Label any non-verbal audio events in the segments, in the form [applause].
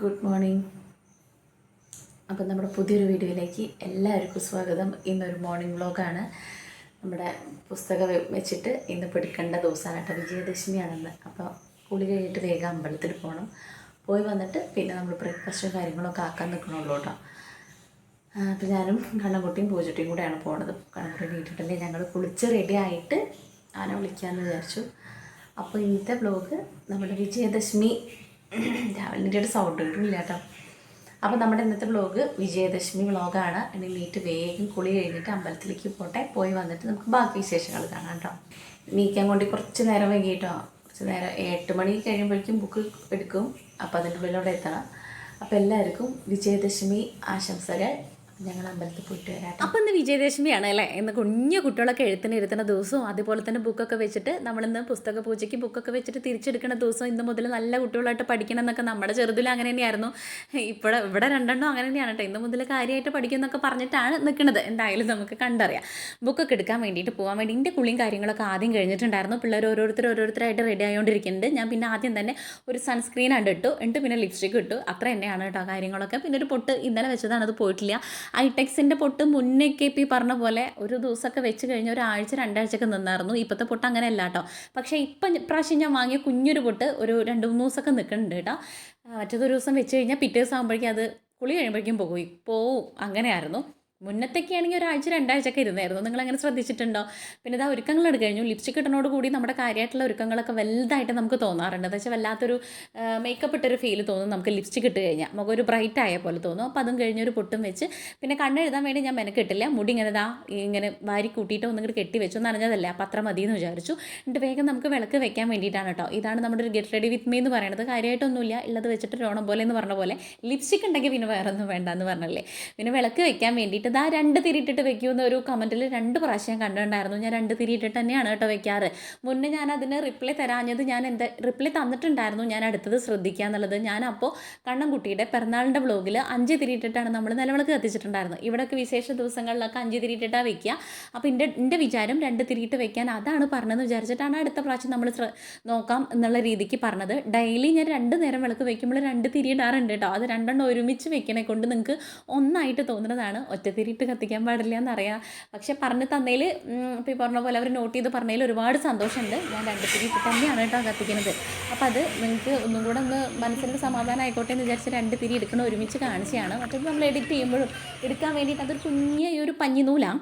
Good morning അപ്പം നമ്മുടെ പുതിയൊരു വീഡിയോയിലേക്ക് എല്ലാവർക്കും സ്വാഗതം. ഇന്നൊരു മോർണിംഗ് വ്ളോഗാണ് നമ്മുടെ പുസ്തകം വെച്ചിട്ട് ഇന്ന് പിടിക്കേണ്ട ദിവസമാണ് കേട്ടോ. വിജയദശമിയാണെന്ന്. അപ്പോൾ കുളി കഴിഞ്ഞിട്ട് വേഗം അമ്പലത്തിൽ പോകണം പോയി വന്നിട്ട് പിന്നെ നമ്മൾ ബ്രേക്ക്ഫാസ്റ്റും കാര്യങ്ങളൊക്കെ ആക്കാൻ നിൽക്കണുള്ളൂ കേട്ടോ. അപ്പോൾ ഞാനും കണ്ണൻകുട്ടിയും പൂജട്ടിയും കൂടെയാണ് പോണത്. കണ്ണൻകുട്ടി വീട്ടിട്ടല്ലേ ഞങ്ങൾ കുളിച്ച് റെഡി ആയിട്ട് ആന വിളിക്കാമെന്ന് വിചാരിച്ചു. അപ്പോൾ ഇന്നത്തെ ബ്ലോഗ് നമ്മുടെ വിജയദശമി രാവിലെ ഒരു സൗണ്ട് കിട്ടില്ല കേട്ടോ അപ്പോൾ നമ്മുടെ ഇന്നത്തെ ബ്ലോഗ് വിജയദശമി വ്ളോഗാണ് ഇനി നീറ്റ് വേഗം കുളി കഴിഞ്ഞിട്ട് അമ്പലത്തിലേക്ക് പോട്ടെ. പോയി വന്നിട്ട് നമുക്ക് ബാക്കി വിശേഷങ്ങൾ കാണാം കേട്ടോ. നീക്കാൻ കൊണ്ട് കുറച്ച് നേരം വൈകി കേട്ടോ കുറച്ച് നേരം എട്ട് മണി കഴിയുമ്പോഴേക്കും ബുക്ക് എടുക്കും. അപ്പോൾ അതിന്റെ ഉള്ളിലൂടെ എത്തണം. അപ്പോൾ എല്ലാവർക്കും വിജയദശമി ആശംസകൾ. ഞങ്ങൾ അമ്പലത്തിൽ പോയിട്ട് വരാം അപ്പം ഇന്ന് വിജയദശമിയാണ് അല്ലേ? ഇന്ന് കുഞ്ഞു കുട്ടികളൊക്കെ എഴുത്തിന് ഇരുത്തുന്ന ദിവസവും അതുപോലെ തന്നെ ബുക്കൊക്കെ വെച്ചിട്ട് നമ്മളിന്ന് പുസ്തക പൂജയ്ക്ക് ബുക്കൊക്കെ വെച്ചിട്ട് തിരിച്ചെടുക്കുന്ന ദിവസം ഇന്ന് മുതൽ നല്ല കുട്ടികളായിട്ട് പഠിക്കണം എന്നൊക്കെ നമ്മുടെ ചെറുതിൽ അങ്ങനെ തന്നെയായിരുന്നു. ഇപ്പോൾ ഇവിടെ രണ്ടെണ്ണം അങ്ങനെ തന്നെയാണ് കേട്ടോ ഇന്ന് മുതൽ കാര്യമായിട്ട് പഠിക്കും എന്നൊക്കെ പറഞ്ഞിട്ടാണ് നിൽക്കുന്നത്. എന്തായാലും നമുക്ക് കണ്ടറിയാം. ബുക്കൊക്കെ എടുക്കാൻ വേണ്ടിയിട്ട് പോകാൻ വേണ്ടി എന്റെ കുളിയും കാര്യങ്ങളൊക്കെ ആദ്യം കഴിഞ്ഞിട്ടുണ്ടായിരുന്നു. പിള്ളേർ ഓരോരുത്തർ ഓരോരുത്തരായിട്ട് റെഡി ആയതുകൊണ്ടിരിക്കുന്നുണ്ട് ഞാൻ പിന്നെ ആദ്യം തന്നെ ഒരു സൺസ്ക്രീൻ ആണ് ഇട്ടു. എന്നിട്ട് പിന്നെ ലിപ്സ്റ്റിക് ഇട്ടു. അത്ര തന്നെയാണ് കേട്ടോ കാര്യങ്ങളൊക്കെ. പിന്നെ ഒരു പൊട്ട് ഇന്നലെ വെച്ചതാണ്. അത് പോയിട്ടില്ല. ഐടെക്സിന്റെ പൊട്ട് മുന്നേക്ക് ഇപ്പോൾ ഈ പറഞ്ഞ പോലെ ഒരു ദിവസമൊക്കെ വെച്ച് കഴിഞ്ഞ് ഒരാഴ്ച രണ്ടാഴ്ചയൊക്കെ നിന്നായിരുന്നു. ഇപ്പോഴത്തെ പൊട്ട് അങ്ങനെ അല്ല കേട്ടോ. പക്ഷേ ഇപ്പം പ്രാവശ്യം ഞാൻ വാങ്ങിയ കുഞ്ഞൊരു പൊട്ട് ഒരു രണ്ട് മൂന്ന് ദിവസമൊക്കെ നിൽക്കുന്നുണ്ട് കേട്ടോ. മറ്റേതൊരു ദിവസം വെച്ച് കഴിഞ്ഞാൽ പിറ്റേ ദിവസം ആകുമ്പോഴേക്കും അത് കുളി കഴിയുമ്പോഴേക്കും പോകും. പോവും. അങ്ങനെയായിരുന്നു. മുന്നത്തൊക്കെ ആണെങ്കിൽ ഒരാഴ്ച രണ്ടാഴ്ചയൊക്കെ ഇരുന്നായിരുന്നു. നിങ്ങൾ അങ്ങനെ ശ്രദ്ധിച്ചിട്ടുണ്ടോ? പിന്നെ ഇതാ ഒരുക്കങ്ങൾ എടുത്തു കഴിഞ്ഞു. ലിപ്സ്റ്റിക് ഇട്ടനോട് കൂടി നമ്മുടെ കാര്യമായിട്ടുള്ള ഒരുക്കങ്ങളൊക്കെ വലുതായിട്ട് നമുക്ക് തോന്നാറുണ്ട്. എന്താ വെച്ചാൽ വല്ലാത്തൊരു മേക്കപ്പ് ഇട്ടൊരു ഫീൽ തോന്നും നമുക്ക് ലിപ്സ്റ്റിക് ഇട്ട് കഴിഞ്ഞാൽ നമുക്ക് ഒരു ബ്രൈറ്റ് ആയ പോലെ തോന്നും. അപ്പോൾ അതും കഴിഞ്ഞ് ഒരു പൊട്ടും വെച്ച് പിന്നെ കണ്ണെഴുതാൻ വേണ്ടി ഞാൻ മെനക്കെട്ടില്ല. മുടി ഇങ്ങനെ ഇതാ ഇങ്ങനെ വാരി കൂട്ടിയിട്ട് ഒന്നിങ്ങോട്ട് കെട്ടി വെച്ചു നനഞ്ഞതല്ല അപ്പം അത്ര മതി എന്ന് വിചാരിച്ചു. എന്നിട്ട് വേഗം നമുക്ക് വിളക്ക് വെക്കാൻ വേണ്ടിയിട്ടാണ് കേട്ടോ ഇതാണ് നമ്മുടെ ഒരു ഗെറ്റ് റെഡി വിത്ത് മീ എന്ന് പറയുന്നത് കാര്യമായിട്ടൊന്നുമില്ല ഉള്ളത് വെച്ചിട്ട് രോണം പോലെ എന്ന് പറഞ്ഞ പോലെ ലിപ്സ്റ്റിക് ഉണ്ടെങ്കിൽ പിന്നെ വേറെ ഒന്നും വേണ്ട എന്ന് പറഞ്ഞല്ലേ? പിന്നെ വിളക്ക് വെക്കാൻ വേണ്ടിയിട്ട് ദാ രണ്ട് തിരിയിട്ടിട്ട് വെക്കുമെന്ന് ഒരു കമന്റിൽ രണ്ട് പ്രാവശ്യം കണ്ടിട്ടുണ്ടായിരുന്നു. ഞാൻ രണ്ട് തിരിയിട്ടിട്ട് തന്നെയാണ് കേട്ടോ വെക്കാറ്. മുന്നേ ഞാൻ അതിന് റിപ്ലൈ തരാഞ്ഞത് ഞാൻ എന്താ റിപ്ലൈ തന്നിട്ടുണ്ടായിരുന്നു ഞാൻ അടുത്തത് ശ്രദ്ധിക്കുക എന്നുള്ളത്. ഞാൻ അപ്പോൾ കണ്ണൻകുട്ടിയുടെ പിറന്നാളിന്റെ ബ്ലോഗിൽ അഞ്ച് തിരിയിട്ടിട്ടാണ് നമ്മൾ നിലവിളക്ക് കത്തിച്ചിട്ടുണ്ടായിരുന്നത്. ഇവിടെയൊക്കെ വിശേഷ ദിവസങ്ങളിലൊക്കെ അഞ്ച് തിരിയിട്ടിട്ടാണ് വെക്കുക അപ്പോൾ എന്റെ എന്റെ വിചാരം രണ്ട് തിരിയിട്ട് വെക്കാൻ അതാണ് പറഞ്ഞതെന്ന് വിചാരിച്ചിട്ടാണ് അടുത്ത പ്രാവശ്യം നമ്മൾ നോക്കാം എന്നുള്ള രീതിക്ക് പറഞ്ഞത്. ഡെയിലി ഞാൻ രണ്ട് നേരം വിളക്ക് വെക്കുമ്പോൾ രണ്ട് തിരി ഇടാറുണ്ട് കേട്ടോ. അത് രണ്ടെണ്ണം ഒരുമിച്ച് വെക്കണേ കൊണ്ട് നിങ്ങൾക്ക് ഒന്നായിട്ട് തോന്നുന്നതാണ് ഒറ്റ തിരിയിട്ട് കത്തിക്കാൻ പാടില്ല എന്നറിയാം പക്ഷെ പറഞ്ഞ് തന്നതിൽ ഇപ്പോൾ ഈ പറഞ്ഞ പോലെ അവർ നോട്ട് ചെയ്ത് പറഞ്ഞതിൽ ഒരുപാട് സന്തോഷമുണ്ട്. ഞാൻ രണ്ട് തിരി ഇട്ട് തന്നെയാണ് കേട്ടോ കത്തിക്കുന്നത് അപ്പോൾ അത് നിങ്ങൾക്ക് ഒന്നും കൂടെ ഒന്ന് മനസ്സിന്റെ സമാധാനം ആയിക്കോട്ടെ എന്ന് വിചാരിച്ച് രണ്ട് തിരി എടുക്കണം ഒരുമിച്ച് കാണിച്ചതാണ്. മറ്റൊന്ന് നമ്മൾ എഡിറ്റ് ചെയ്യുമ്പോഴും എടുക്കാൻ വേണ്ടിയിട്ട് അതൊരു കുഞ്ഞ ഈ ഒരു പഞ്ഞിനൂലാണ്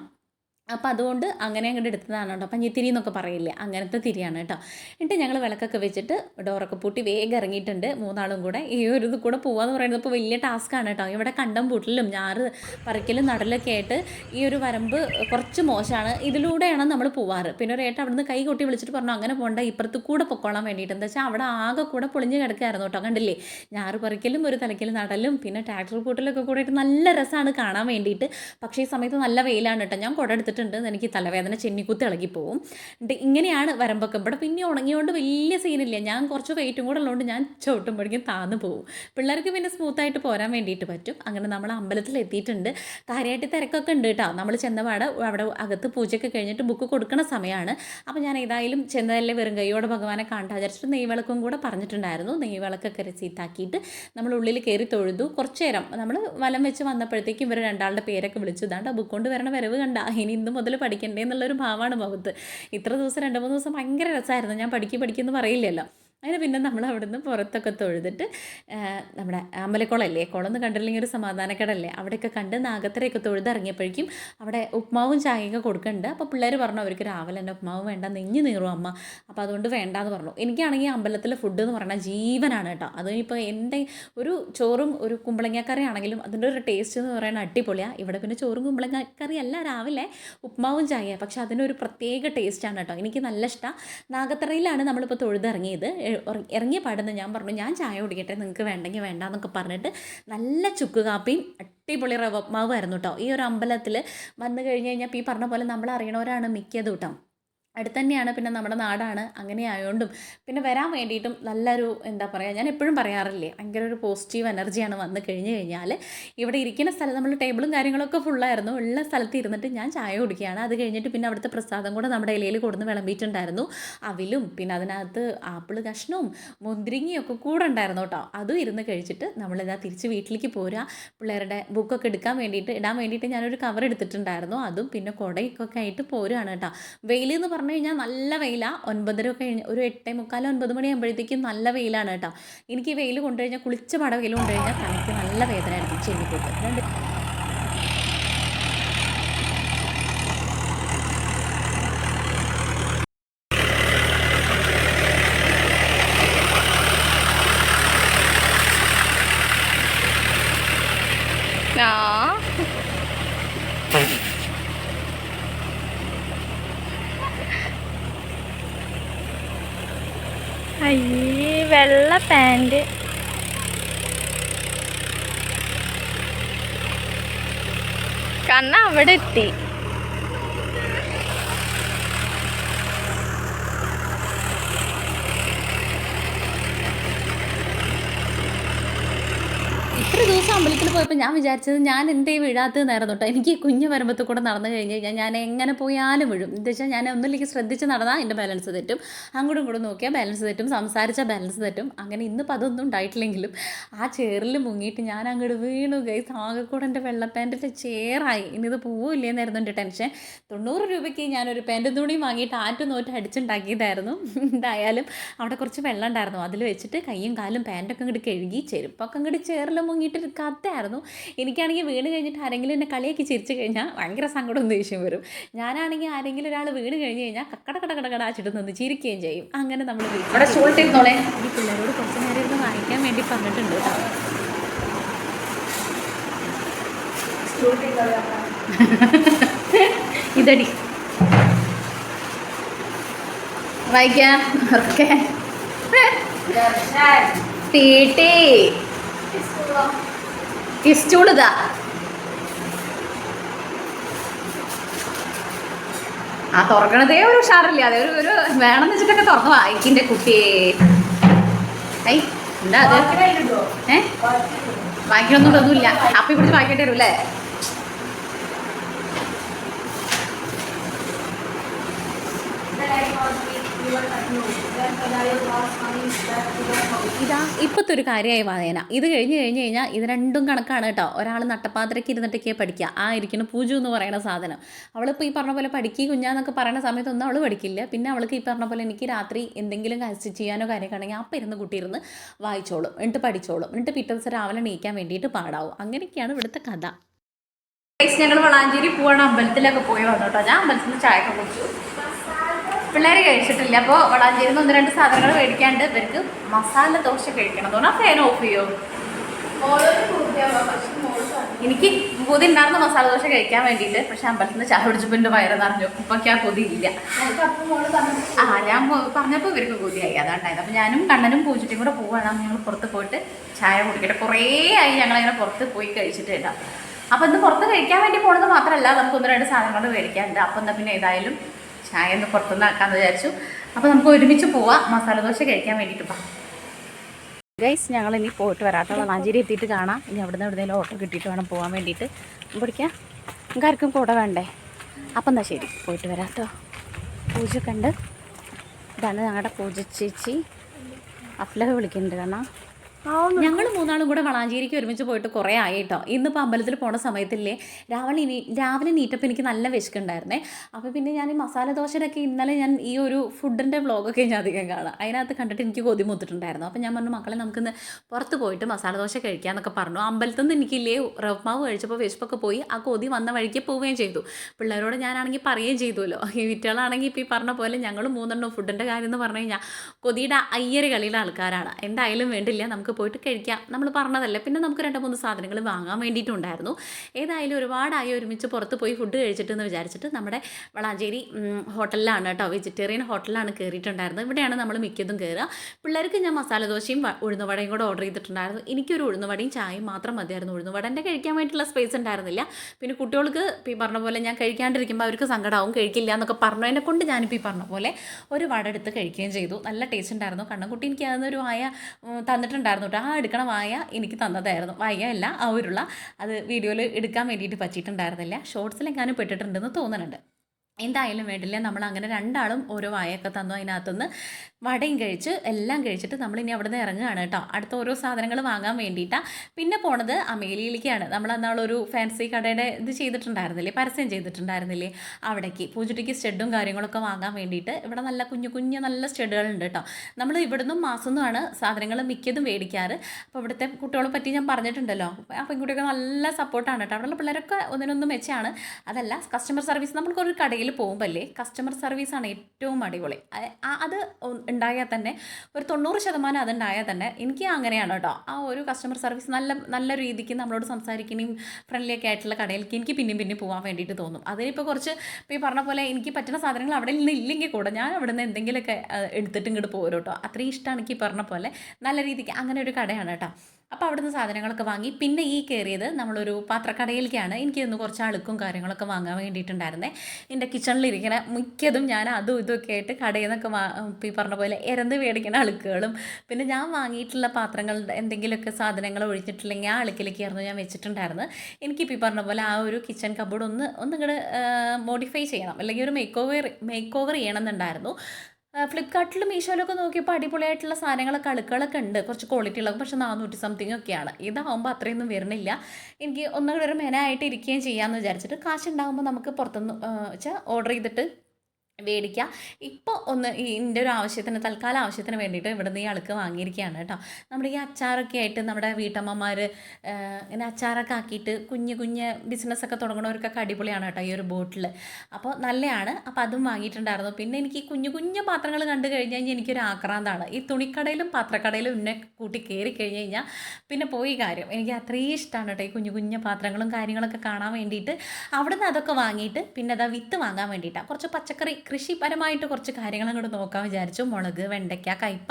അപ്പോൾ അതുകൊണ്ട് അങ്ങനെ അങ്ങോട്ട് എടുത്തതാണ് കേട്ടോ. പഞ്ഞിത്തിരി എന്നൊക്കെ പറയില്ലേ? അങ്ങനത്തെ തിരിയാണ് കേട്ടോ. എന്നിട്ട് ഞങ്ങൾ വിളക്കൊക്കെ വെച്ചിട്ട് ഡോറൊക്കെ പൂട്ടി വേഗം ഇറങ്ങിയിട്ടുണ്ട് മൂന്നാളും കൂടെ. ഈ ഒരു ഇത് കൂടെ പോകാന്ന് പറയുന്നത് ഇപ്പോൾ വലിയ ടാസ്ക്കാണ് കേട്ടോ. ഇവിടെ കണ്ടം പൂട്ടലും ഞാറ് പറിക്കലും നടലൊക്കെ ആയിട്ട് ഈ ഒരു വരമ്പ് കുറച്ച് മോശമാണ്. ഇതിലൂടെയാണ് നമ്മൾ പോവാറ്. പിന്നെ ഒരു ഏട്ട അവിടുന്ന് കൈ കൊട്ടി വിളിച്ചിട്ട് പറഞ്ഞു അങ്ങനെ പോകണ്ട ഇപ്പുറത്ത് കൂടെ പൊക്കോളാൻ വേണ്ടിയിട്ട്. എന്താ വെച്ചാൽ അവിടെ ആകെ കൂടെ പൊളിഞ്ഞ് കിടക്കായിരുന്നു കേട്ടോ. കണ്ടില്ലേ? ഞാറ് പറിക്കലും ഒരു തലയ്ക്കൽ നടലും പിന്നെ ട്രാക്ടർ പൂട്ടലൊക്കെ കൂടെ നല്ല രസമാണ് കാണാൻ വേണ്ടിയിട്ട്. പക്ഷേ ഈ സമയത്ത് നല്ല വെയിലാണ് കേട്ടോ. ഞാൻ കുട എടുത്തിട്ടുണ്ട് എനിക്ക് തലവേദന ചെന്നിക്കുത്തി ഇളകി പോവും എന്നിട്ട് ഇങ്ങനെയാണ് വരമ്പൊക്കെ. ഇവിടെ പിന്നെ ഉണങ്ങിയോണ്ട് വലിയ സീനില്ല ഞാൻ കുറച്ച് വെയിറ്റും കൂടെ ഉള്ളതുകൊണ്ട് ഞാൻ ചവിട്ടുമ്പോഴേക്കും താന്ന് പോകും പിള്ളേർക്ക് പിന്നെ സ്മൂത്തായിട്ട് പോരാൻ വേണ്ടിയിട്ട് പറ്റും. അങ്ങനെ നമ്മൾ അമ്പലത്തിൽ എത്തിയിട്ടുണ്ട്. കാര്യമായിട്ട് തിരക്കൊക്കെ ഉണ്ട് കേട്ടോ. നമ്മൾ ചെന്നപാട് അവിടെ അകത്ത് പൂജയൊക്കെ കഴിഞ്ഞിട്ട് ബുക്ക് കൊടുക്കുന്ന സമയമാണ് അപ്പോൾ ഞാൻ ഏതായാലും ചെന്നതല്ലേ വെറും കൈയോടെ ഭഗവാനെ കാണാൻ വിചാരിച്ചിട്ട് നെയ്വിളക്കും കൂടെ പറഞ്ഞിട്ടുണ്ടായിരുന്നു. നെയ്വിളക്കൊക്കെ രസീത്താക്കിയിട്ട് നമ്മൾ ഉള്ളിൽ കയറി തൊഴുതു. കുറച്ച് നേരം നമ്മൾ വലം വെച്ച് വന്നപ്പോഴത്തേക്കും ഇവർ രണ്ടാളുടെ പേരൊക്കെ വിളിച്ചു. ഇതാണ്ട് ബുക്ക് കൊണ്ട് വരണ വരവ് കണ്ട. ഇനി ഇന്ന് മുതൽ പഠിക്കണ്ടേ എന്നുള്ളൊരു ഭാവമാണ് മുഖത്ത്. ഇത്ര ദിവസം രണ്ട് മൂന്ന് ദിവസം ഭയങ്കര രസമായിരുന്നു. ഞാൻ പഠിക്കും പഠിക്കുമെന്ന് പറയില്ലല്ലോ. അതിന് പിന്നെ നമ്മൾ അവിടെ നിന്ന് പുറത്തൊക്കെ തൊഴുതിട്ട് നമ്മുടെ അമ്പലക്കുളമല്ലേ കുളം എന്ന് കണ്ടില്ലെങ്കിൽ ഒരു സമാധാനക്കടല്ലേ? അവിടെയൊക്കെ കണ്ട് നാഗത്തരയൊക്കെ തൊഴുതിറങ്ങിയപ്പോഴേക്കും അവിടെ ഉപ്മാവും ചായയൊക്കെ കൊടുക്കുന്നുണ്ട്. അപ്പോൾ പിള്ളേർ പറഞ്ഞു അവർക്ക് രാവിലെ തന്നെ ഉപ്മാവ് വേണ്ട നെഞ്ഞ് നീറും അമ്മ. അപ്പോൾ അതുകൊണ്ട് വേണ്ട എന്ന് പറഞ്ഞു. എനിക്കാണെങ്കിൽ അമ്പലത്തിലെ ഫുഡ് എന്ന് പറഞ്ഞാൽ ജീവനാണ് കേട്ടോ. അതിനിപ്പോൾ എന്റെ ഒരു ചോറും ഒരു കുമ്പളങ്ങാക്കറി ആണെങ്കിലും അതിന്റെ ഒരു ടേസ്റ്റ് എന്ന് പറയുന്നത് അടിപൊളിയാണ് ഇവിടെ പിന്നെ ചോറും കുമ്പളങ്ങാക്കറി അല്ല രാവിലെ ഉപ്മാവും ചായ പക്ഷേ അതിനൊരു പ്രത്യേക ടേസ്റ്റാണ് കേട്ടോ. എനിക്ക് നല്ല ഇഷ്ടമാണ് നാഗത്തറയിലാണ് നമ്മളിപ്പോൾ തൊഴുതിറങ്ങിയത് ഇറങ്ങിയ പാടുന്ന ഞാൻ പറഞ്ഞു ഞാൻ ചായ കുടിക്കട്ടെ നിങ്ങൾക്ക് വേണ്ടെങ്കിൽ വേണ്ട എന്നൊക്കെ പറഞ്ഞിട്ട് നല്ല ചുക്ക് കാപ്പിയും അടിപൊളി റവ മാവായിരുന്നു കേട്ടോ ഈ ഒരു അമ്പലത്തിൽ വന്നു കഴിഞ്ഞ് കഴിഞ്ഞാൽ ഈ പറഞ്ഞ പോലെ നമ്മൾ അറിയണവരാണ് മിക്കത് കേട്ടോ അടുത്ത് തന്നെയാണ് പിന്നെ നമ്മുടെ നാടാണ്. അങ്ങനെ ആയതുകൊണ്ടും പിന്നെ വരാൻ വേണ്ടിയിട്ടും നല്ലൊരു എന്താ പറയുക ഞാൻ എപ്പോഴും പറയാറില്ലേ ഭയങ്കര ഒരു പോസിറ്റീവ് എനർജിയാണ് വന്ന് കഴിഞ്ഞ് കഴിഞ്ഞാൽ ഇവിടെ ഇരിക്കുന്ന സ്ഥലം നമ്മൾ ടേബിളും കാര്യങ്ങളൊക്കെ ഫുള്ളായിരുന്നു ഉള്ള സ്ഥലത്ത് ഇരുന്നിട്ട് ഞാൻ ചായ കുടിക്കുകയാണ്. അത് കഴിഞ്ഞിട്ട് പിന്നെ അവിടുത്തെ പ്രസാദം കൂടെ നമ്മുടെ ഇലയിൽ കൊടുന്ന് വിളമ്പിയിട്ടുണ്ടായിരുന്നു. അവിലും പിന്നെ അതിനകത്ത് ആപ്പിൾ കഷ്ണവും മുന്തിരിങ്ങയും ഒക്കെ കൂടെ ഉണ്ടായിരുന്നു കേട്ടോ. അതും ഇരുന്ന് കഴിച്ചിട്ട് നമ്മളിതാ തിരിച്ച് വീട്ടിലേക്ക് പോരാ പിള്ളേരുടെ ബുക്കൊക്കെ എടുക്കാൻ വേണ്ടിയിട്ട് ഇടാൻ വേണ്ടിയിട്ട് ഞാനൊരു കവർ എടുത്തിട്ടുണ്ടായിരുന്നു. അതും പിന്നെ കുടയൊക്കെ ആയിട്ട് പോരുകയാണ് കേട്ടോ. വെയിൽ എന്ന് പറഞ്ഞു കഴിഞ്ഞാൽ നല്ല വെയിലാണ് ഒൻപതര കഴിഞ്ഞ് ഒരു എട്ടേ മുക്കാൽ ഒൻപത് മണിയാകുമ്പോഴത്തേക്കും നല്ല വെയിലാണ് കേട്ടോ. എനിക്ക് വെയിൽ കൊണ്ടുകഴിഞ്ഞാൽ കുളിച്ച പട വെയിൽ കൊണ്ടുകഴിഞ്ഞാൽ തനിക്ക് നല്ല വേദന എടുക്കും ചെല്ലിക്കൂട്ട് രണ്ട് ആ അയ്യേ വെള്ള പാന്റ് കണ്ണ അവിടെ എത്തി ഇത്ര ദിവസം അമ്പലത്തിൽ പോയപ്പോൾ ഞാൻ വിചാരിച്ചത് ഞാൻ എന്തേ വിഴാത്തതെന്നായിരുന്നു കേട്ടോ. എനിക്ക് കുഞ്ഞ് വരുമ്പത്തിൽ കൂടെ നടന്നു കഴിഞ്ഞ് കഴിഞ്ഞാൽ ഞാൻ എങ്ങനെ പോയാലും വിഴും. എന്താ വെച്ചാൽ ഞാൻ ഒന്നിലേക്ക് ശ്രദ്ധിച്ച് നടന്നാൽ എന്റെ ബാലൻസ് തെറ്റും. അങ്ങോട്ടും ഇങ്ങോട്ടും നോക്കിയാൽ ബാലൻസ് തെറ്റും. സംസാരിച്ച ബാലൻസ് തെറ്റും. അങ്ങനെ ഇന്നിപ്പോൾ അതൊന്നും ഉണ്ടായിട്ടില്ലെങ്കിലും ആ ചേറിൽ മുങ്ങിയിട്ട് ഞാൻ അങ്ങോട്ട് വീണു. ഗൈസ് ആകെ എന്റെ വെള്ളപ്പാന്റിന്റെ ചേറായി ഇനി ഇത് പോവില്ലേന്നായിരുന്നു എന്റെ ടെൻഷൻ തൊണ്ണൂറ് രൂപയ്ക്ക് ഞാനൊരു പാന്റും തുണിയും വാങ്ങിയിട്ട് ആറ്റും നോറ്റ് അടിച്ചുണ്ടാക്കിയതായിരുന്നു. എന്തായാലും അവിടെ കുറച്ച് വെള്ളം ഉണ്ടായിരുന്നു. അതിൽ വെച്ചിട്ട് കയ്യും കാലും പാന്റൊക്കെ അങ്ങോട്ട് കഴുകി ചെരുപ്പൊക്കെ ചേറിൽ മുങ്ങിയിട്ട് ഒരു കഥയായിരുന്നു എനിക്കാണെങ്കിൽ വീണ് കഴിഞ്ഞിട്ട് ആരെങ്കിലും എന്നെ കളിയാക്കി ചിരിച്ചു കഴിഞ്ഞാൽ ഭയങ്കര സങ്കടവും ദേഷ്യം വരും. ഞാനാണെങ്കിൽ ആരെങ്കിലും ഒരാൾ വീണ് കഴിഞ്ഞ് കഴിഞ്ഞാൽ കക്കട കട കട കടാച്ചിട്ട് നിന്ന് ചിരിക്കുകയും ചെയ്യും. അങ്ങനെ നമ്മൾ ഈ പിള്ളേരോട് കുറച്ച് നേരം ഇരുന്ന് വായിക്കാൻ വേണ്ടി പറഞ്ഞിട്ടുണ്ട് [laughs] ഇതടി. വായിക്കാം? ഓക്കെ. തീട്ടി സ്റ്റൂൾ ഇതാ. ആ തുറക്കണതേ ഒരു ഉഷാറില്ല. അതെ ഒരു ഒരു വേണമെന്ന് വെച്ചിട്ടൊക്കെ തുറന്നു വായിക്കിന്റെ കുട്ടിയെ ഐ എന്താ അത്? ഏ? വായിക്കണമൊന്നും ഒന്നുമില്ല അപ്പി പിടിച്ച് വായിക്കേണ്ടി വരും അല്ലേ? ഇതാ ഇപ്പോഴത്തെ ഒരു കാര്യമായി വായന ഇത് കഴിഞ്ഞ് കഴിഞ്ഞ് കഴിഞ്ഞാൽ ഇത് രണ്ടും കണക്കാണ് കേട്ടോ. ഒരാൾ നട്ടപ്പാത്രയ്ക്ക് ഇരുന്നിട്ടൊക്കെ പഠിക്കുക. ആ ഇരിക്കുന്ന പൂജ എന്ന് പറയുന്ന സാധനം. അവളിപ്പോൾ ഈ പറഞ്ഞ പോലെ പഠിക്കുക കുഞ്ഞാന്നൊക്കെ പറയുന്ന സമയത്തൊന്നും അവൾ പഠിക്കില്ല. പിന്നെ അവൾക്ക് ഈ പറഞ്ഞ പോലെ എനിക്ക് രാത്രി എന്തെങ്കിലും കാശ് ചെയ്യാനോ കാര്യമൊക്കെ ഉണ്ടെങ്കിൽ അപ്പം ഇരുന്ന് കുട്ടിയിരുന്ന് വായിച്ചോളും. എന്നിട്ട് പഠിച്ചോളും. എന്നിട്ട് പിറ്റേ ദിവസം രാവിലെ എണീക്കാൻ വേണ്ടിയിട്ട് പാടാവും. അങ്ങനെയൊക്കെയാണ് ഇവിടുത്തെ കഥ. ഞങ്ങൾ വളാഞ്ചേരി പോവാണ്. അമ്പലത്തിലൊക്കെ പോയി വന്നു കേട്ടോ. ഞാൻ അമ്പലത്തിൽ ചായ ഒക്കെ കുടിച്ചു. പിള്ളേർ കഴിച്ചിട്ടില്ല. അപ്പോൾ വളാഞ്ചേരി ഒന്ന് രണ്ട് സാധനങ്ങൾ മേടിക്കാണ്ട് ഇവർക്ക് മസാല ദോശ കഴിക്കണം. തോന്നാ ഫാൻ ഓഫ് ചെയ്യോ? എനിക്ക് കൊതി ഉണ്ടായിരുന്നു മസാല ദോശ കഴിക്കാൻ വേണ്ടിയിട്ട് പക്ഷെ അമ്പലത്തിൽ നിന്ന് ചായ പിടിച്ചപ്പോൾ എന്റെ വയറ് നിറഞ്ഞു. ഉപ്പൊക്കെ ആ കൊതി ഇല്ല. ആ ഞാൻ പറഞ്ഞപ്പോൾ ഇവർക്ക് കൊതിയായി. അതാണ്ടായത്. അപ്പം ഞാനും കണ്ണനും പൂച്ചിട്ടും കൂടെ പോവാണ്. ഞങ്ങൾ പുറത്ത് പോയിട്ട് ചായ കുടിക്കട്ടെ. കുറേ ആയി ഞങ്ങളിങ്ങനെ പുറത്ത് പോയി കഴിച്ചിട്ട് കേട്ടോ. അപ്പോൾ ഇന്ന് പുറത്ത് കഴിക്കാൻ വേണ്ടി പോണത് മാത്രമല്ല നമുക്ക് ഒന്ന് രണ്ട് സാധനങ്ങൾ മേടിക്കാനുണ്ട്. അപ്പം എന്നാൽ പിന്നെ ഏതായാലും ചായ ഒന്ന് പുറത്തുനിന്ന് ആക്കാമെന്ന് വിചാരിച്ചു. അപ്പോൾ നമുക്ക് ഒരുമിച്ച് പോവാം. മസാല ദോശ കഴിക്കാൻ വേണ്ടിട്ട് പോവാം ഗൈസ് ഞങ്ങൾ ഇനി പോയിട്ട് വരാട്ടോ. വളാഞ്ചേരി എത്തിയിട്ട് കാണാം. ഇനി അവിടെ നിന്ന് എവിടെയെങ്കിലും ഓട്ടോ കിട്ടിയിട്ട് വേണം പോകാൻ വേണ്ടിയിട്ട്. പിടിക്കാം. നമുക്ക് ആർക്കും കൂടെ വേണ്ടേ? അപ്പം എന്നാൽ ശരി. പോയിട്ട് വരാട്ടോ. പൂജ കണ്ട് ഇതാണ് ഞങ്ങളുടെ പൂജ ചേച്ചി. അഫ്ലഹ വിളിക്കുന്നുണ്ട് കാരണം ഞങ്ങൾ മൂന്നാളും കൂടെ വളാഞ്ചേരിക്ക് ഒരുമിച്ച് പോയിട്ട് കുറേ ആയി കേട്ടോ ഇന്നിപ്പോൾ അമ്പലത്തിൽ പോണ സമയത്തില്ലേ രാവിലെ രാവിലെ നീറ്റപ്പോൾ എനിക്ക് നല്ല വിശക്കുണ്ടായിരുന്നേ. അപ്പോൾ പിന്നെ ഞാൻ ഈ മസാല ദോശയിലൊക്കെ ഇന്നലെ ഞാൻ ഈ ഒരു ഫുഡിന്റെ വ്ളോഗൊക്കെ ഞാൻ അധികം കാണാം. അതിനകത്ത് കണ്ടിട്ട് എനിക്ക് കൊതി മുത്തിട്ടുണ്ടായിരുന്നു. അപ്പോൾ ഞാൻ പറഞ്ഞു മക്കളെ നമുക്കിന്ന് പുറത്ത് പോയിട്ട് മസാല ദോശ കഴിക്കാമെന്നൊക്കെ പറഞ്ഞു. അമ്പലത്തിൽ നിന്ന് എനിക്കില്ലേ റവ്മാവ് കഴിച്ചപ്പോൾ വിശപ്പൊക്കെ പോയി ആ കൊതി വന്ന വഴിക്ക് പോവുകയും ചെയ്തു. പിള്ളേരോട് ഞാനാണെങ്കിൽ പറയുകയും ചെയ്തുല്ലോ ഈ വിറ്റുകളാണെങ്കിൽ ഇപ്പോൾ ഈ പറഞ്ഞ പോലെ ഞങ്ങൾ മൂന്നെണ്ണം ഫുഡിന്റെ കാര്യം എന്ന് പറഞ്ഞു കഴിഞ്ഞാൽ കൊതിയുടെ അയ്യര് കളിയുടെ ആൾക്കാരാണ്. എന്തായാലും വേണ്ടില്ല നമുക്ക് പോയിട്ട് കഴിക്കാം. നമ്മൾ പറഞ്ഞതല്ലേ. പിന്നെ നമുക്ക് രണ്ട് മൂന്ന് സാധനങ്ങൾ വാങ്ങാൻ വേണ്ടിയിട്ടുണ്ടായിരുന്നു. ഏതായാലും ഒരുപാടായി ഒരുമിച്ച് പുറത്ത് പോയി ഫുഡ് കഴിച്ചിട്ടെന്ന് വിചാരിച്ചിട്ട് നമ്മുടെ വളാഞ്ചേരി ഹോട്ടലിലാണ് കേട്ടോ. വെജിറ്റേറിയൻ ഹോട്ടലിലാണ് കയറിയിട്ടുണ്ടായിരുന്നത് ഇവിടെയാണ് നമ്മൾ മിക്കതും കയറുക പിള്ളേർക്ക് ഞാൻ മസാല ദോശയും ഉഴുന്നുവടയും കൂടെ ഓർഡർ ചെയ്തിട്ടുണ്ടായിരുന്നു. എനിക്കൊരു ഉഴുന്നുവടയും ചായയും മാത്രം മതിയായിരുന്നു. ഉഴുന്നുവടന്റെ കഴിക്കാൻ വേണ്ടിയിട്ടുള്ള സ്പേസ് ഉണ്ടായിരുന്നില്ല. പിന്നെ കുട്ടികൾക്ക് ഈ പറഞ്ഞ പോലെ ഞാൻ കഴിക്കാണ്ടിരിക്കുമ്പോൾ അവർക്ക് സങ്കടമാവും കഴിക്കില്ല എന്നൊക്കെ പറഞ്ഞതിനെ കൊണ്ട് ഞാനിപ്പോൾ ഈ പറഞ്ഞ പോലെ ഒരു വട എടുത്ത് കഴിക്കുകയും ചെയ്തു. നല്ല ടേസ്റ്റ് ഉണ്ടായിരുന്നു. കണ്ണൻകുട്ടി എനിക്ക് അതൊരു ആയ തന്നിട്ടുണ്ടായിരുന്നു. കേട്ടോ ആ എടുക്കണ വായ എനിക്ക് തന്നതായിരുന്നു. വായ അല്ല ആ ഒരുള്ള അത് വീഡിയോയിൽ എടുക്കാൻ വേണ്ടിയിട്ട് പറ്റിയിട്ടുണ്ടായിരുന്നില്ല. ഷോർട്സിലെങ്ങാനും പെട്ടിട്ടുണ്ടെന്ന് തോന്നുന്നുണ്ട്. എന്തായാലും വേണ്ടില്ല. നമ്മൾ അങ്ങനെ രണ്ടാളും ഓരോ വായൊക്കെ തന്നു അതിനകത്തുനിന്ന് വടയും കഴിച്ച് എല്ലാം കഴിച്ചിട്ട് നമ്മൾ ഇനി അവിടെ നിന്ന് ഇറങ്ങുകയാണ് കേട്ടോ. അടുത്ത ഓരോ സാധനങ്ങൾ വാങ്ങാൻ വേണ്ടിയിട്ടാണ് പിന്നെ പോണത് അമേലിയിലേക്കാണ്. നമ്മൾ അന്നാളൊരു ഫാൻസി കടയുടെ ഇത് ചെയ്തിട്ടുണ്ടായിരുന്നില്ലേ? പരസ്യം ചെയ്തിട്ടുണ്ടായിരുന്നില്ലേ? അവിടേക്ക് പൂജുട്ടിക്ക് സ്റ്റെഡും കാര്യങ്ങളൊക്കെ വാങ്ങാൻ വേണ്ടിയിട്ട് ഇവിടെ നല്ല കുഞ്ഞു കുഞ്ഞു നല്ല സ്റ്റെഡുകളുണ്ട് കേട്ടോ. നമ്മൾ ഇവിടുന്നും മാസം നിന്നുമാണ് സാധനങ്ങൾ മിക്കതും മേടിക്കാറ്. അപ്പോൾ ഇവിടുത്തെ കുട്ടികളെ പറ്റി ഞാൻ പറഞ്ഞിട്ടുണ്ടല്ലോ. ആ പെൺകുട്ടിയൊക്കെ നല്ല സപ്പോർട്ടാണ് കേട്ടോ. അവിടെയുള്ള പിള്ളേരൊക്കെ ഒന്നിനൊന്നും മെച്ചാണ് അതല്ല കസ്റ്റമർ സർവീസ് നമ്മൾക്ക് ഒരു കടയിൽ പോകുമ്പോൾ അല്ലേ കസ്റ്റമർ സർവീസാണ് ഏറ്റവും അടിപൊളി. അത് ഉണ്ടായാൽ തന്നെ ഒരു തൊണ്ണൂറ് ശതമാനം അതുണ്ടായാൽ തന്നെ എനിക്ക് അങ്ങനെയാണ് കേട്ടോ. ആ ഒരു കസ്റ്റമർ സർവീസ് നല്ല നല്ല രീതിക്ക് നമ്മളോട് സംസാരിക്കുകയും ഫ്രണ്ട്ലി ഒക്കെ ആയിട്ടുള്ള കടയിലേക്ക് എനിക്ക് പിന്നെയും പിന്നെ പോകാൻ വേണ്ടിയിട്ട് തോന്നും. അതിനിപ്പോൾ കുറച്ച് ഇപ്പോൾ ഈ പറഞ്ഞ പോലെ എനിക്ക് പറ്റുന്ന സാധനങ്ങൾ അവിടെ നിന്ന് ഇല്ലെങ്കിൽ കൂടെ ഞാൻ അവിടെ നിന്ന് എന്തെങ്കിലുമൊക്കെ എടുത്തിട്ട് ഇങ്ങോട്ട് പോരും കേട്ടോ. അത്രയും ഇഷ്ടമാണ് എനിക്ക് പറഞ്ഞ പോലെ നല്ല രീതിക്ക് അങ്ങനെ ഒരു കടയാണ് കേട്ടോ. അപ്പോൾ അവിടുന്ന് സാധനങ്ങളൊക്കെ വാങ്ങി. പിന്നെ ഈ കയറിയത് നമ്മളൊരു പാത്രക്കടയിലേക്കാണ്. എനിക്ക് ഇന്ന് കുറച്ച് അളുക്കും കാര്യങ്ങളൊക്കെ വാങ്ങാൻ വേണ്ടിയിട്ടുണ്ടായിരുന്നേ. എന്റെ കിച്ചണിലിരിക്കുന്ന മിക്കതും ഞാൻ അതും ഇതൊക്കെ ആയിട്ട് കടയിൽ നിന്നൊക്കെ ഈ പറഞ്ഞ പോലെ ഇരന്ന് മേടിക്കുന്ന അളുക്കുകളും പിന്നെ ഞാൻ വാങ്ങിയിട്ടുള്ള പാത്രങ്ങൾ എന്തെങ്കിലുമൊക്കെ സാധനങ്ങൾ ഒഴിച്ചിട്ടില്ലെങ്കിൽ ആ അളുക്കിലേക്കായിരുന്നു ഞാൻ വെച്ചിട്ടുണ്ടായിരുന്നു. എനിക്കിപ്പോൾ ഈ പറഞ്ഞ പോലെ ആ ഒരു കിച്ചൺ കബോർഡ് ഒന്ന് ഒന്നിങ്ങോട്ട് മോഡിഫൈ ചെയ്യണം. അല്ലെങ്കിൽ ഒരു മേക്ക് ഓവർ മേക്ക് ഓവർ ചെയ്യണമെന്നുണ്ടായിരുന്നു. ഫ്ലിപ്കാർട്ടിലും മീഷോയിലൊക്കെ നോക്കിയപ്പോൾ അടിപൊളിയായിട്ടുള്ള സാധനങ്ങളൊക്കെ അളുക്കളൊക്കെ ഉണ്ട്. കുറച്ച് ക്വാളിറ്റി ഉള്ളത് പക്ഷേ നാനൂറ്റി സംതിങ് ഒക്കെയാണ്. ഇതാവുമ്പോൾ അത്രയൊന്നും വരുന്നില്ല. എനിക്ക് ഒന്നുകൂടെ ഒരു മെനായിട്ട് ഇരിക്കുകയും ചെയ്യാമെന്ന് വിചാരിച്ചിട്ട് കാശ് ഉണ്ടാകുമ്പോൾ നമുക്ക് പുറത്തുനിന്ന് വെച്ചാൽ ഓർഡർ ചെയ്തിട്ട് മേടിക്കാം. ഇപ്പോൾ ഒന്ന് ഈ എന്റെ ഒരു ആവശ്യത്തിന് തൽക്കാല ആവശ്യത്തിന് വേണ്ടിയിട്ട് ഇവിടെ നിന്ന് ഈ അളുക്ക് വാങ്ങിയിരിക്കുകയാണ് കേട്ടോ. നമ്മുടെ ഈ അച്ചാറൊക്കെ ആയിട്ട് നമ്മുടെ വീട്ടമ്മമാർ ഇങ്ങനെ അച്ചാറൊക്കെ ആക്കിയിട്ട് കുഞ്ഞ് കുഞ്ഞ് ബിസിനസ്സൊക്കെ തുടങ്ങണവർക്കൊക്കെ അടിപൊളിയാണ് കേട്ടോ ഈ ഒരു ബോട്ടിൽ അപ്പോൾ നല്ലതാണ് അപ്പോൾ അതും വാങ്ങിയിട്ടുണ്ടായിരുന്നു. പിന്നെ എനിക്ക് കുഞ്ഞു കുഞ്ഞു പാത്രങ്ങൾ കണ്ടു കഴിഞ്ഞ് കഴിഞ്ഞാൽ എനിക്കൊരു ആക്രാന്താണ്. ഈ തുണിക്കടയിലും പാത്രക്കടയിലും എന്നെ കൂട്ടി കയറി കഴിഞ്ഞ് കഴിഞ്ഞാൽ പിന്നെ പോയി കാര്യം. എനിക്ക് അത്രയും ഇഷ്ടമാണ് കേട്ടോ ഈ കുഞ്ഞു കുഞ്ഞു പാത്രങ്ങളും കാര്യങ്ങളൊക്കെ കാണാൻ വേണ്ടിയിട്ട്. അവിടുന്ന് അതൊക്കെ വാങ്ങിയിട്ട് പിന്നെ അതാ വിത്ത് വാങ്ങാൻ വേണ്ടിയിട്ടാണ് കുറച്ച് പച്ചക്കറി കൃഷിപരമായിട്ട് കുറച്ച് കാര്യങ്ങൾ അങ്ങോട്ട് നോക്കാൻ വിചാരിച്ചു. മുളക് വെണ്ടയ്ക്ക കയ്പ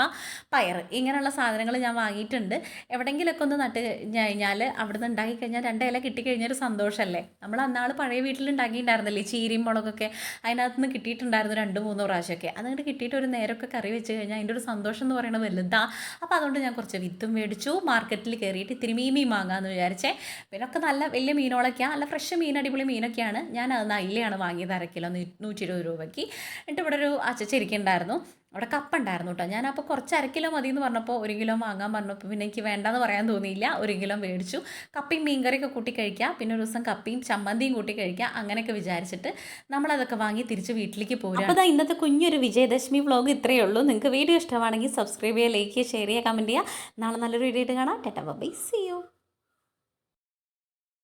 പയർ ഇങ്ങനെയുള്ള സാധനങ്ങൾ ഞാൻ വാങ്ങിയിട്ടുണ്ട്. എവിടെയെങ്കിലുമൊക്കെ ഒന്ന് നട്ട് കഴിഞ്ഞാൽ അവിടുന്ന് ഉണ്ടാക്കി കഴിഞ്ഞാൽ രണ്ട് ഇല കിട്ടിക്കഴിഞ്ഞാൽ ഒരു സന്തോഷമല്ലേ? നമ്മൾ അന്നാൾ പഴയ വീട്ടിൽ ഉണ്ടാക്കിയിട്ടുണ്ടായിരുന്നില്ലേ? ചീരയും മുളകൊക്കെ അതിനകത്ത് നിന്ന് കിട്ടിയിട്ടുണ്ടായിരുന്നു രണ്ട് മൂന്ന് പ്രാവശ്യമൊക്കെ. അതുകൊണ്ട് കിട്ടിയിട്ട് ഒരു നേരമൊക്കെ കറി വെച്ച് കഴിഞ്ഞാൽ അതിന്റെ ഒരു സന്തോഷം എന്ന് പറയുന്നത് വലുതാ. അപ്പോൾ അതുകൊണ്ട് ഞാൻ കുറച്ച് വിത്തും മേടിച്ചു. മാർക്കറ്റിൽ കയറിയിട്ട് ഇത്തിരി മീൻ വാങ്ങാമെന്ന് വിചാരിച്ചേ. പിന്നൊക്കെ നല്ല വലിയ മീനുകളൊക്കെയാണ് നല്ല ഫ്രഷ് മീൻ അടിപൊളി മീനൊക്കെയാണ്. ഞാൻ അത് അയിലയാണ് വാങ്ങിയത് അര കിലോ നൂറ്റി ഇരുപത് രൂപയ്ക്ക്. എന്നിട്ട് ഇവിടെ ഒരു അച്ചച്ചിരിക്കുന്നുണ്ടായിരുന്നു അവിടെ കപ്പ ഉണ്ടായിരുന്നു കേട്ടോ. ഞാനപ്പോൾ കുറച്ച് അര കിലോ മതി എന്ന് പറഞ്ഞപ്പോൾ ഒരു കിലോ വാങ്ങാൻ പറഞ്ഞപ്പോൾ പിന്നെ എനിക്ക് വേണ്ടെന്ന് പറയാൻ തോന്നിയില്ല. ഒരു കിലോ മേടിച്ചു. കപ്പയും മീൻകറിയൊക്കെ കൂട്ടി കഴിക്കുക പിന്നെ ഒരു ദിവസം കപ്പയും ചമ്മന്തിയും കൂട്ടി കഴിക്കുക അങ്ങനെയൊക്കെ വിചാരിച്ചിട്ട് നമ്മളതൊക്കെ വാങ്ങി തിരിച്ച് വീട്ടിലേക്ക് പോരും അപ്പോൾ അതാ ഇന്നത്തെ കുഞ്ഞൊരു വിജയദശമി വ്ളോഗ് ഇത്രയേ ഉള്ളൂ. നിങ്ങൾക്ക് വീഡിയോ ഇഷ്ടമാണെങ്കിൽ സബ്സ്ക്രൈബ് ചെയ്യുക ലൈക്ക് ചെയ്യുക ഷെയർ ചെയ്യുക കമന്റ് ചെയ്യുക. നാളെ നല്ലൊരു വീഡിയോ ആയിട്ട് കാണാം. ടെറ്റ ബൈ സി യു